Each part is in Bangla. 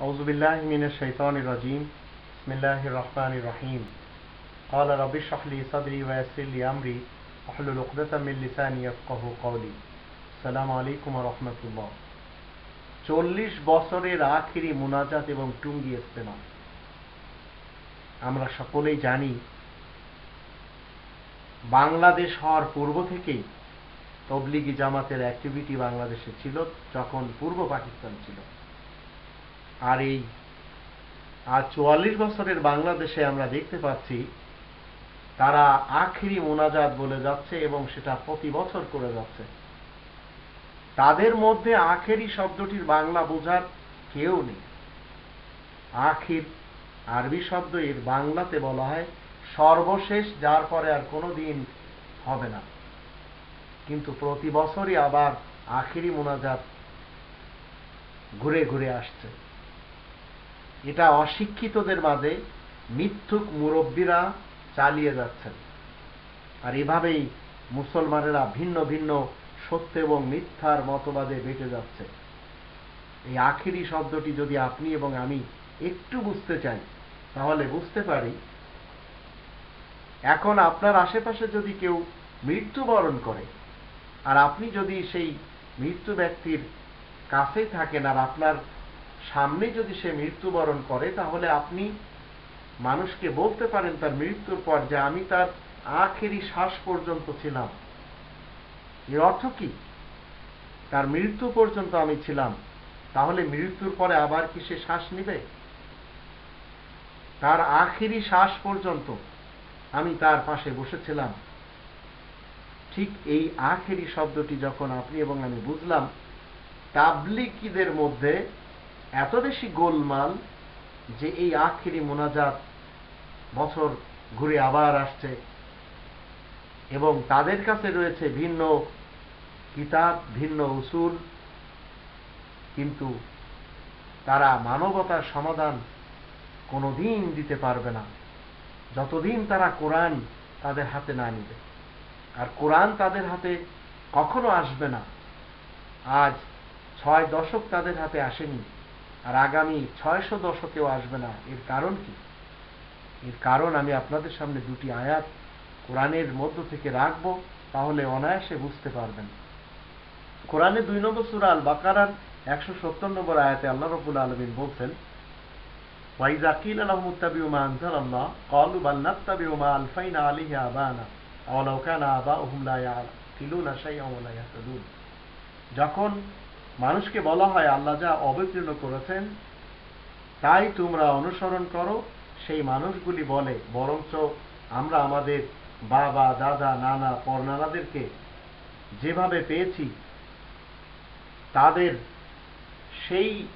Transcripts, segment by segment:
أعوذ بالله من الشيطان الرجيم بسم الله الرحمن الرحيم قال رب اشرح لي صدري ويسر لي أمري واحلل عقدة من لساني يفقه قولي السلام عليكم ورحمة الله চল্লিশ বছরের আখিরি মুনাজাত এবং টুঙ্গি ইস্তেমা আমরা সকলেই জানি বাংলাদেশ হওয়ার পূর্ব থেকেই তবলিগি জামাতের অ্যাক্টিভিটি বাংলাদেশে ছিল যখন পূর্ব পাকিস্তান ছিল আর এই আজ চুয়াল্লিশ বছরের বাংলাদেশে আমরা দেখতে পাচ্ছি, তারা আখিরি মোনাজাত বলে যাচ্ছে এবং সেটা প্রতি বছর করে যাচ্ছে। তাদের মধ্যে আখেরি শব্দটির বাংলা বোঝার কেউ নেই। আখির আরবি শব্দ এর বাংলাতে বলা হয় সর্বশেষ, যার পরে আর কোনো দিন হবে না। কিন্তু প্রতি বছরই আবার আখেরি মোনাজাত ঘুরে ঘুরে আসছে। এটা অশিক্ষিতদের মাঝে মিথ্যুক মুরব্বীরা চালিয়ে যাচ্ছেন। আর এভাবেই মুসলমানেরা ভিন্ন ভিন্ন সত্য এবং মিথ্যার মতবাদে বেঁচে যাচ্ছে। এই আখিরি শব্দটি যদি আপনি এবং আমি একটু বুঝতে চাই, তাহলে বুঝতে পারি, এখন আপনার আশেপাশে যদি কেউ মৃত্যুবরণ করে, আর আপনি যদি সেই মৃত্যু ব্যক্তির কাছেই থাকেন আর আপনার সামনে যদি সে মৃত্যুবরণ করে, তাহলে আপনি মানুষকে বলতে পারেন তার মৃত্যুর পর যে আমি তার আখেরি শ্বাস পর্যন্ত ছিলাম। এর অর্থ কি? তার মৃত্যু পর্যন্ত আমি ছিলাম। তাহলে মৃত্যুর পরে আবার কি সে শ্বাস নিবে? তার আখেরি শ্বাস পর্যন্ত আমি তার পাশে বসেছিলাম। ঠিক এই আখেরি শব্দটি যখন আপনি এবং আমি বুঝলাম তাবলিকিদের মধ্যে এত বেশি গোলমাল যে এই আখেরি মোনাজাত বছর ঘুরে আবার আসছে। এবং তাদের কাছে রয়েছে ভিন্ন কিতাব, ভিন্ন উসুল, কিন্তু তারা মানবতার সমাধান কোনোদিন দিতে পারবে না। যতদিন তারা কোরআন তাদের হাতে না নিবে। আর কোরআন তাদের হাতে কখনো আসবে না। আজ ছয় দশক তাদের হাতে আসেনি। আর আগামী ছয়শ দশকেও আসবে না এর কারণ কি এর কারণ আমি আপনাদের সামনে দুটি আয়াত কোরআনের মধ্য থেকে রাখব তাহলে অনায়াসে বুঝতে পারবেন কোরআনে দুই নম্বর সুরা আল বাকারার একশো সত্তর নম্বর আয়াতে আল্লাহ রবুল আলমিন বলছেন وإذا قيل لهم اتبعوا ما أنزل الله قالوا بل نتبع ما ألفينا عليه آباءنا أولو كان آباؤهم لا يعقلون شيئا ولا يهتدون যখন মানুষকে বলা হয় আল্লাহ যা অবতীর্ণ করেছেন, তাই তোমরা অনুসরণ করো। সেই মানুষগুলি বলে, বরঞ্চ আমরা আমাদের বাবা, দাদা, নানা পরনানাদেরকে যেভাবে পেয়েছি, তাদের সেই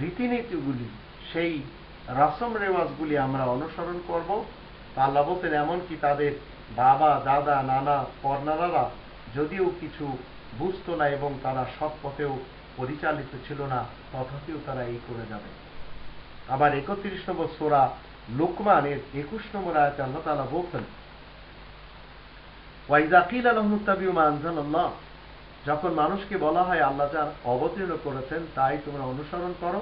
রীতিনীতিগুলি, সেই রসম রেওয়াজগুলি আমরা অনুসরণ করব। আল্লাহ বলতেন এমনকি তাদের বাবা, দাদা, নানা পরনানারা যদিও কিছু বুঝতো না এবং তারা সৎ পথেও পরিচালিত ছিল না, তথাপিও তারা এই করে যাবে। আবার একত্রিশ নম্বর সোরা লোকমানের একুশ নম্বর আয়তে আল্লাহ তালা বলছেন ওয়াইজাকিল আলহমুত্তাবিউমা আনজাল্লাহ যখন মানুষকে বলা হয় আল্লাহ যার অবতীর্ণ করেছেন, তাই তোমরা অনুসরণ করো।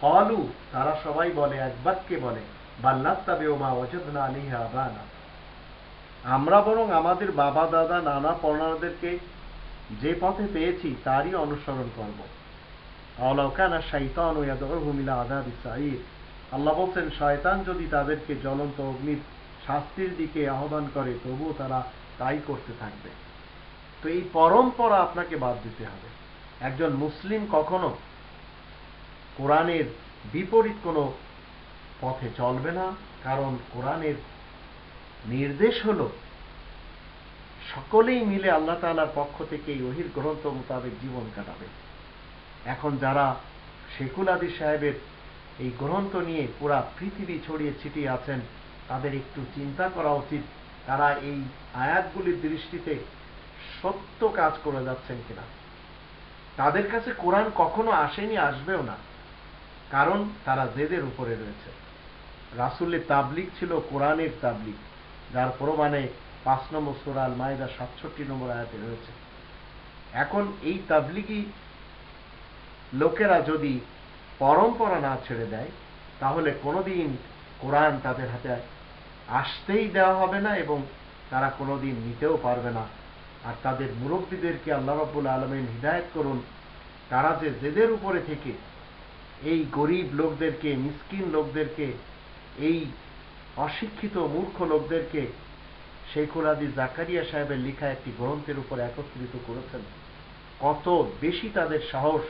কলু তারা সবাই বলে, এক বাক্যে বলে বাল্লাত্তাবিউমা ওয়াজদনা আলিহা আমরা বরং আমাদের বাবা দাদা নানা পর্ণাদেরকে যে পথে পেয়েছি, তারই অনুসরণ করব। আলাউকানা শাইতান ও ইসাইর আল্লাহ বলছেন, শয়তান যদি তাদেরকে জ্বলন্ত অগ্নির শাস্তির দিকে আহ্বান করে, তবুও তারা তাই করতে থাকবে। তো এই পরম্পরা আপনাকে বাদ দিতে হবে। একজন মুসলিম কখনো কোরআনের বিপরীত কোনো পথে চলবে না, কারণ কোরআনের নির্দেশ হলো সকলেই মিলে আল্লাহ তালার পক্ষ থেকে এই ওহির গ্রন্থ মোতাবেক জীবন কাটাবে। এখন যারা শেকুল আদি সাহেবের এই গ্রন্থ নিয়ে পুরা পৃথিবী ছড়িয়ে ছিটিয়ে আছেন, তাদের একটু চিন্তা করা উচিত তারা এই আয়াতগুলির দৃষ্টিতে সত্য কাজ করে যাচ্ছেন কিনা। তাদের কাছে কোরআন কখনো আসেনি, আসবেও না, কারণ তারা জেদের উপরে রয়েছে। রাসুলের তাবলিক ছিল কোরআনের তাবলিক যার প্রমাণে পাঁচ নম্বর সুরাল মায়দা সাতষট্টি নম্বর আয়াতে রয়েছে। এখন এই তাবলিগি লোকেরা যদি পরম্পরা না ছেড়ে দেয়, তাহলে কোনোদিন কোরআন তাদের হাতে আসতেই দেওয়া হবে না এবং তারা কোনোদিন নিতেও পারবে না। আর তাদের মুরব্বীদেরকে আল্লাহ রাব্বুল আলমিন হিদায়ত করুন, তারা যে জেদের উপরে থেকে এই গরিব লোকদেরকে, মিসকিন লোকদেরকে, এই অশিক্ষিত মূর্খ লোকদেরকে শেখুল আদি জাকারিয়া সাহেবের লেখা একটি গ্রন্থের উপর একত্রিত করেছেন। কত বেশি তাদের সাহস,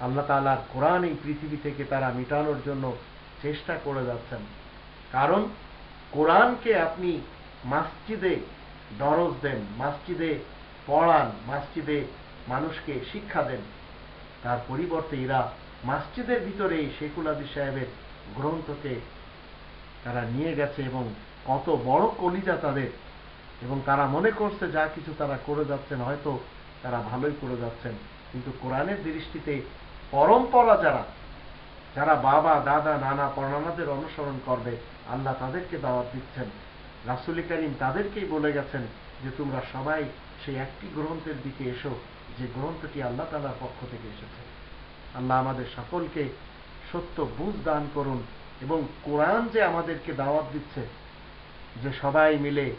আল্লাহ তালার কোরআন এই পৃথিবী থেকে তারা মিটানোর জন্য চেষ্টা করে যাচ্ছেন। কারণ কোরআনকে আপনি মাসজিদে দরজ দেন, মাসজিদে পড়ান, মাসজিদে মানুষকে শিক্ষা দেন। তার পরিবর্তে এরা মাসজিদের ভিতরে এই শেখুল আদি সাহেবের গ্রন্থকে তারা নিয়ে গেছে এবং কত বড় কলিজা তাদের। এবং তারা মনে করছে যা কিছু তারা করে যাচ্ছেন, হয়তো তারা ভালোই করে যাচ্ছেন। কিন্তু কোরআনের দৃষ্টিতে পরম্পরা যারা যারা বাবা, দাদা, নানা পরনানাদের অনুসরণ করবে, আল্লাহ তাদেরকে দাওয়াত দিচ্ছেন। রাসুল করিম তাদেরকেই বলে গেছেন যে তোমরা সবাই সেই একটি গ্রন্থের দিকে এসো, যে গ্রন্থটি আল্লাহ তালার পক্ষ থেকে এসেছে। আল্লাহ আমাদের সকলকে সত্য বুঝ দান করুন এবং কোরআন যে আমাদেরকে দাওয়াত দিচ্ছে যে সবাই মিলে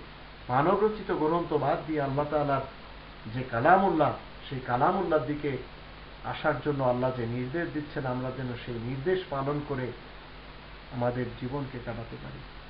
মানবরচিত গ্রন্থ বাদ দিয়ে আল্লাহ তালার যে কালামুল্লাহ, সেই কালামুল্লার দিকে আসার জন্য আল্লাহ যে নির্দেশ দিচ্ছেন, আমরা যেন সেই নির্দেশ পালন করে আমাদের জীবনকে কাটাতে পারি।